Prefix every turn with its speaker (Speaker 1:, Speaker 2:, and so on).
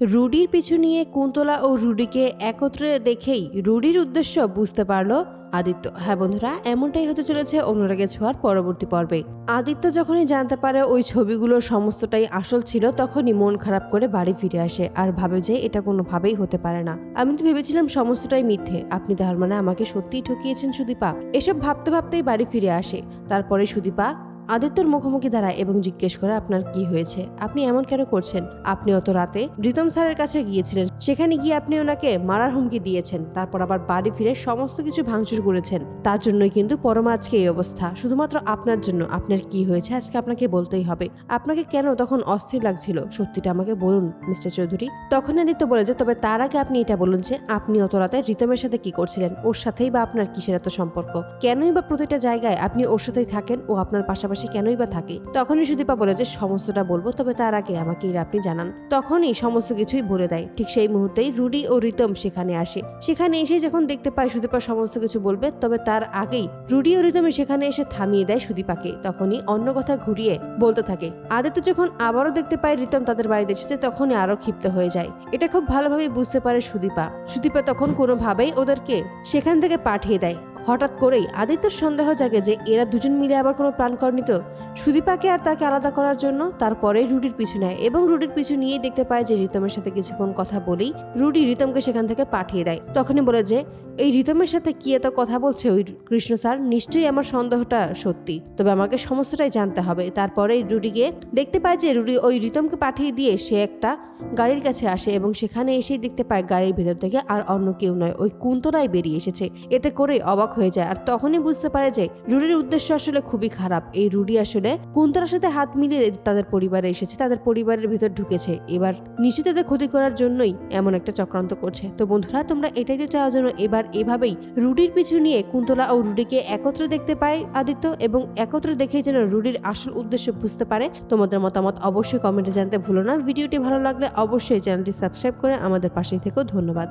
Speaker 1: রুডির পিছু নিয়ে কুন্তলা ও রুডিকে একত্রে দেখেই রুডির উদ্দেশ্য বুঝতে পারল আদিত্য। হ্যাঁ বন্ধুরা, এমনটাই হতে চলেছে অনুরাগে ছোঁয়ার পরবর্তী পর্বে। আদিত্য যখনই জানতে পারে ওই ছবিগুলোর সমস্তটাই আসল ছিল, তখনই মন খারাপ করে বাড়ি ফিরে আসে আর ভাবে যে এটা কোনোভাবেই হতে পারে না। আমি তো ভেবেছিলাম সমস্তটাই মিথ্যে। আপনি তার মানে আমাকে সত্যিই ঠকিয়েছেন সুদীপা? এসব ভাবতে ভাবতেই বাড়ি ফিরে আসে। তারপরে সুদীপা আদিত্যর মুখোমুখি দাঁড়ায় এবং জিজ্ঞেস করে আপনার কি হয়েছে? আপনি এমন কেন করছেন? আপনি অত রাতে রিতম স্যারের কাছে গিয়েছিলেন। সেখানে গিয়ে আপনি ওনাকে মারার হুমকি দিয়েছেন। তারপর আবার বাড়ি ফিরে সমস্ত কিছু ভাঙচুর করেছেন। তার জন্যই কিন্তু পরমা আজকে এই অবস্থা। শুধুমাত্র আপনার জন্য। আপনার কি হয়েছে আজকে আপনাকে বলতেই হবে। আপনাকে কেন তখন অস্থির লাগছিল? সত্যিটা আমাকে বলুন, মিস্টার চৌধুরী। তখন আদিত্য বলে যে, তবে তার আগে আপনি এটা বলুন যে, আপনি অত রাতে রিতমের সাথে কি করছিলেন? ওর সাথেই বা আপনার কিসের এত সম্পর্ক? কেনই বা প্রতিটা জায়গায় আপনি ওর সাথেই থাকেন? ও আপনার পাশাপাশি কেনই বা থাকে। তখনই সুদীপা বলে যে, সমস্তটা বলব, তবে তার আগে আমাকে আপনি জানান। তখনই সমস্ত কিছুই বলে দেয়। ঠিক সেই মুহূর্তেই রুডি ও রিতম সেখানে আসে। সেখানে এসে যখন দেখতে পায় সুদীপা সমস্ত কিছু বলবে, তবে তার আগেই রুডি ও রিতমে সেখানে এসে থামিয়ে দেয় সুদীপাকে। তখনই অন্য কথা ঘুরিয়ে বলতে থাকে, আদিত্য যখন আবারও দেখতে পায় রিতম তাদের বাড়িতে এসেছে, তখনই আরও ক্ষিপ্ত হয়ে যায়। এটা খুব ভালোভাবে বুঝতে পারে সুদীপা। সুদীপা তখন কোনোভাবেই ওদেরকে সেখান থেকে পাঠিয়ে দেয়। হঠাৎ করেই আদিত্যর সন্দেহ জাগে যে এরা দুজন মিলে আবার কোনো প্ল্যান করেনি তো। সুদীপাকে আর তাকে আলাদা করার জন্য তারপরে রুডির পিছু নেয় এবং রুডির পিছু নিয়েই দেখতে পায় যে রিতমের সাথে কিছুক্ষণ কথা বলেই রুডি রিতমকে সেখান থেকে পাঠিয়ে দেয়। তখনই বলে যে, এই রিতমের সাথে কি এত কথা বলছে ওই কৃষ্ণ স্যার? নিশ্চয়ই আমার সন্দেহটা সত্যি। তবে আমাকে সমস্তটাই জানতে হবে। তারপরে রুডিকে দেখতে পায় যে রুডি ওই রিতমকে পাঠিয়ে দিয়ে সে একটা গাড়ির কাছে আসে এবং সেখানে এসেই দেখতে পায় গাড়ির ভেতর থেকে আর অন্য কেউ নয়। ওই কুন্তলাই বেরিয়ে এসেছে। এতে করে অবাক হয়ে যায়। আর তখনই বুঝতে পারে যে রুডির উদ্দেশ্য আসলে খুবই খারাপ। এই রুডি আসলে কুন্তলার সাথে হাত মিলিয়ে তাদের পরিবারে এসেছে, তাদের পরিবারের ভিতর ঢুকেছে। এবার নিশ্চিতদের ক্ষতি করার জন্যই এমন একটা চক্রান্ত করছে। তো বন্ধুরা, তোমরা এটাই তো চাওয়ার জন্য এবার এভাবেই রুডির পিছু নিয়ে কুন্তলা ও রুডিকে একত্রে দেখতে পায় আদিত্য এবং একত্রে দেখেই যেন রুডির আসল উদ্দেশ্য বুঝতে পারে। তোমাদের মতামত অবশ্যই কমেন্টে জানতে ভুলো না। ভিডিওটি ভালো লাগলে অবশ্যই চ্যানেলটি সাবস্ক্রাইব করে আমাদের পাশেই থেকেও ধন্যবাদ।